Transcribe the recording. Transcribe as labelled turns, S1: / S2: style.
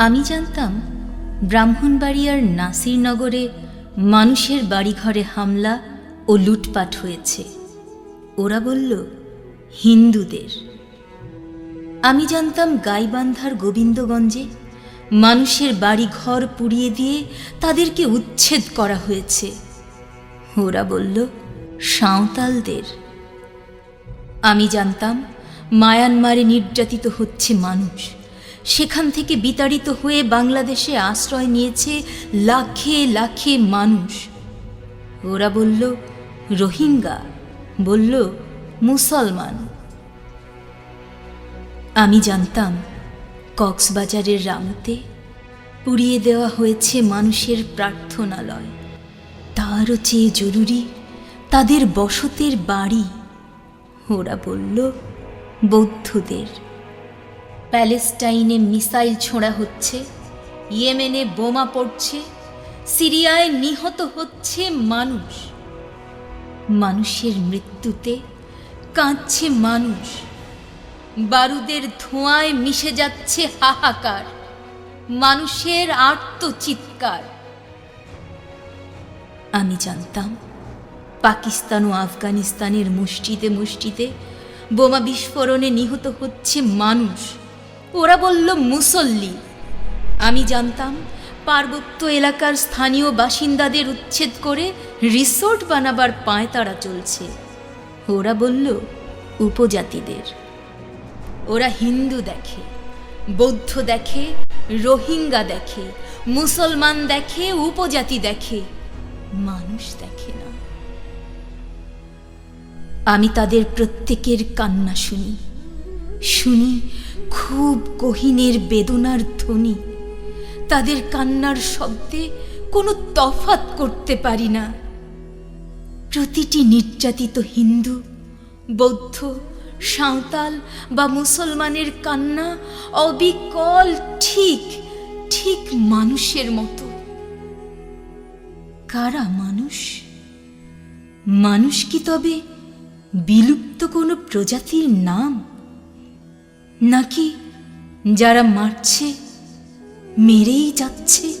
S1: আমি জানতাম ব্রাহ্মণবাড়িয়ার নাসিরনগরে মানুষের বাড়িঘরে হামলা ও লুটপাট হয়েছে। ওরা বলল, হিন্দুদের। আমি জানতাম গাইবান্ধার গোবিন্দগঞ্জে মানুষের বাড়ি ঘর পুড়িয়ে দিয়ে তাদেরকে উচ্ছেদ করা হয়েছে। ওরা বলল, সাঁওতালদের। আমি জানতাম মায়ানমারে নির্যাতিত হচ্ছে মানুষ। সেখান থেকে বিতাড়িত হয়ে বাংলাদেশে আশ্রয় নিয়েছে লাখে লাখে মানুষ। ওরা বলল, রোহিঙ্গা। বলল, মুসলমান। আমি জানতাম, কক্সবাজারের রামুতে পুড়িয়ে দেওয়া হয়েছে মানুষের প্রার্থনালয়। তারও চেয়ে জরুরি তাদের বসতের বাড়ি। ওরা বলল, বৌদ্ধদের। প্যালেস্টাইনে মিসাইল ছোঁড়া হচ্ছে, ইয়েমেনে বোমা পড়ছে, সিরিয়ায় নিহত হচ্ছে মানুষ। মানুষের মৃত্যুতে কাঁদছে মানুষ। বারুদের ধোঁয়ায় মিশে যাচ্ছে হাহাকার। মানুষের আর্তচিৎকার আমি জানতাম, পাকিস্তান ও আফগানিস্তানের মসজিদে মসজিদে বোমা বিস্ফোরণে নিহত হচ্ছে মানুষ। ওরা বলল, মুসল্লি। আমি জানতাম, পার্বত্য এলাকার স্থানীয় বাসিন্দাদের উচ্ছেদ করে রিসোর্ট বানাবার পায়তারা চলছে। ওরা বলল, উপজাতিদের। ওরা হিন্দু দেখে, বৌদ্ধ দেখে, রোহিঙ্গা দেখে, মুসলমান দেখে, উপজাতি দেখে, মানুষ দেখে না। আমি তাদের প্রত্যেকের কান্না শুনি। শুনি খুব গহীনের বেদনার ধ্বনি। তাদের কান্নার শব্দে কোনো তফাত করতে পারি না। প্রতিটি নির্যাতিত হিন্দু, বৌদ্ধ, সাঁওতাল বা মুসলমানের কান্না অবিকল ঠিক ঠিক মানুষের মতো। কারা মানুষ? মানুষ কি তবে বিলুপ্ত কোনো প্রজাতির নাম? নাকি যারা মারছে মেরেই যাচ্ছে?